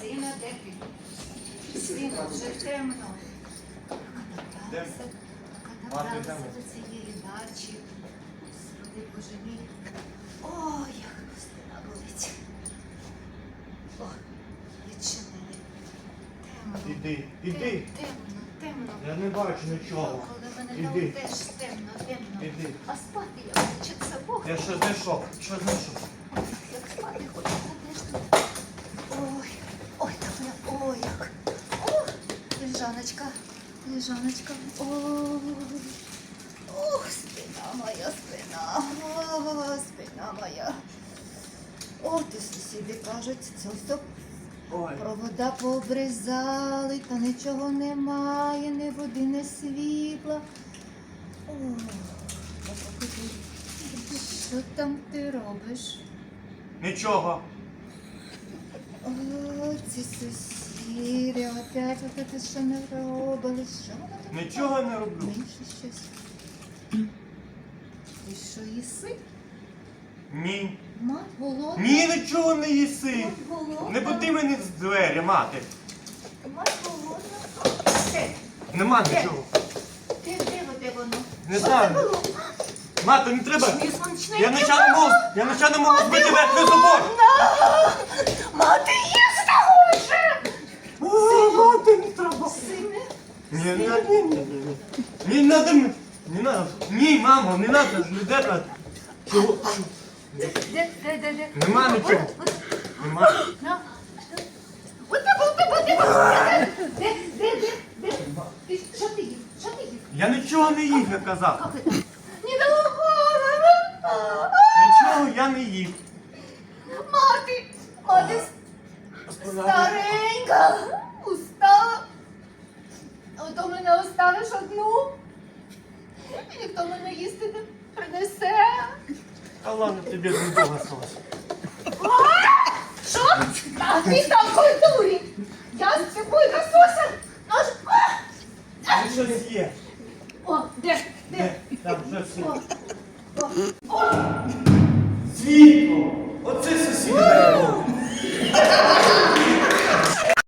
Сина, де ти? Сина, вже темно. Мати, добралася до цієї дачі. Господи, Боже мій. Ой, як спина болить. О, відчинили. Темно. Іди, іди. Темно, темно. Я не бачу нічого. Коли мене Іди. теж темно, темно. Іди. А спати я хочу, це Бог. Я що знайшов? Що знайшов? Як спати хочеться теж тут. Ой, ой, так я, ой, як. Ох, лежаночка, лежаночка. Ой, ох, спина моя, спина, о, спина моя. О, ти сусіди кажуть, це все Ой. Провода пообрізали, та нічого немає, ні води, ні світла. О, що там ти робиш? Нічого. О, ці сусіди, опять от це що не робили, що вони? Нічого не роблю. Менше щось. Ти що їси? Ні. Мать голодна? Ні, нічого не їси. Мать голодна? Не буди мені з двері, мати. Мать голодна? Де? Нема Де? нічого. Де, де, де воно? Не Що знаю. це було? Мати, не треба. Чи смачне Я нечайно можу, я нечайно можу збити верхній зубор. Мати їсти хоче! О, Мати, не треба. Ні, ні, ні, ні, ні. Не надо, не надо. Ні, мамо, не надо, не треба. Чого? де, де, де, де? Нема нічого. Нема. На. У тебе, у тебе, у тебе. Де, де, де, де? Ти, що ти їв? Що ти їв? Я нічого не їв, я казав. Не дало Нічого я не їв. Мати, мати старенька. Одну. І ніхто мене їсти не принесе. Та ладно, тобі не доласилось. Що? А ти там в культурі. Я з тобою носуся. Аж... А! Ну щось є. О, де? Де? Там щось є. О, о, о. Світло! Оце сусіди.